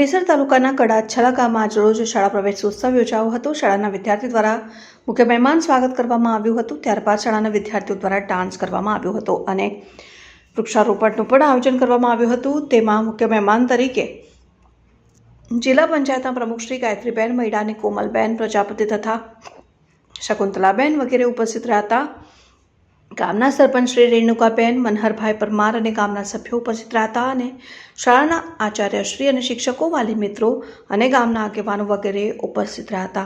દેસર તાલુકાના કડાછડા ગામમાં આજરોજ શાળા પ્રવેશ ઉત્સવ યોજાયો હતો. શાળાના વિદ્યાર્થીઓ દ્વારા મુખ્ય મહેમાન સ્વાગત કરવામાં આવ્યું હતું. ત્યારબાદ શાળાના વિદ્યાર્થીઓ દ્વારા ડાન્સ કરવામાં આવ્યો હતો અને વૃક્ષારોપણનું પણ આયોજન કરવામાં આવ્યું હતું. તેમાં મુખ્ય મહેમાન તરીકે જિલ્લા પંચાયતના પ્રમુખ શ્રી ગાયત્રીબેન મૈડાની કોમલબેન પ્રજાપતિ તથા શકુંતલાબેન વગેરે ઉપસ્થિત રહ્યા હતા. ગામના સરપંચ શ્રી રેણુકાબેન, મનહરભાઈ પરમાર અને ગામના સભ્યો ઉપસ્થિત હતા અને શાળાના આચાર્યશ્રી અને શિક્ષકો, વાલી મિત્રો અને ગામના આગેવાનો વગેરે ઉપસ્થિત રહ્યા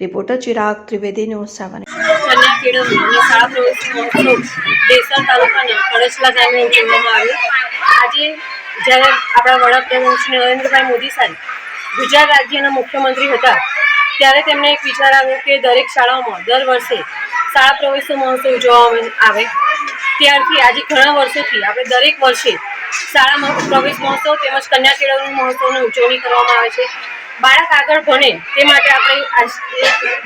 reporter Chirag Trivedi, news seven. કન્યા જ્યારે આપણા વડાપ્રધાન શ્રી નરેન્દ્રભાઈ મોદી સાહેબ ગુજરાત રાજ્યના મુખ્યમંત્રી હતા, ત્યારે તેમને એક વિચાર આવ્યો કે દરેક શાળાઓમાં દર વર્ષે શાળા પ્રવેશ મહોત્સવ ઉજવવામાં આવે ત્યારથી આજે ઘણા વર્ષોથી આપણે દરેક વર્ષે શાળા પ્રવેશ મહોત્સવ તેમજ કન્યા કેળવણી મહોત્સવની ઉજવણી કરવામાં આવે છે. બાળક આગળ ભણે તે માટે આપણે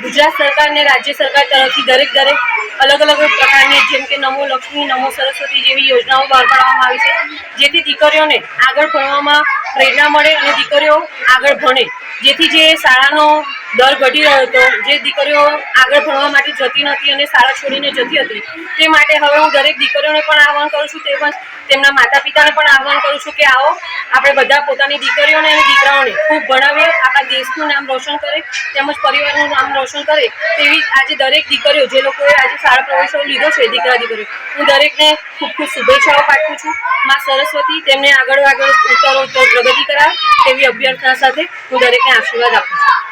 ગુજરાત સરકાર અને રાજ્ય સરકાર તરફથી દરેક દરેક અલગ અલગ પ્રકારની જેમ કે નમો લક્ષ્મી, નમો સરસ્વતી જેવી યોજનાઓ બહાર પાડવામાં આવી છે. જેથી દીકરીઓને આગળ ભણવામાં પ્રેરણા મળે અને દીકરીઓ આગળ ભણે. જેથી જે શાળાનો દર ઘટી રહ્યો હતો. જે દીકરીઓ આગળ ભણવા માટે જતી નથી અને શાળા છોડીને જતી હતી. તે માટે હવે હું દરેક દીકરીઓને પણ આહવાન કરું છું, તે પણ તેમના માતા પિતાને પણ આહવાન કરું છું કે આવો, આપણે બધા પોતાની દીકરીઓને અને દીકરાઓને ખૂબ ભણાવીએ, આપણા દેશનું નામ રોશન કરે, તેમજ પરિવારનું નામ રોશન કરે તેવી આજે દરેક દીકરીઓ, જે લોકોએ આજે શાળા પ્રવેશો લીધો છે, દીકરા દીકરીઓ. હું દરેકને ખૂબ ખૂબ શુભેચ્છાઓ પાઠવું છું. માં સરસ્વતી, તેમને આગળ આગળ ઉત્તરો ઉત્તર પ્રગતિ કરાવે તેવી અભ્યર્થના સાથે હું દરેકને આશીર્વાદ આપું છું.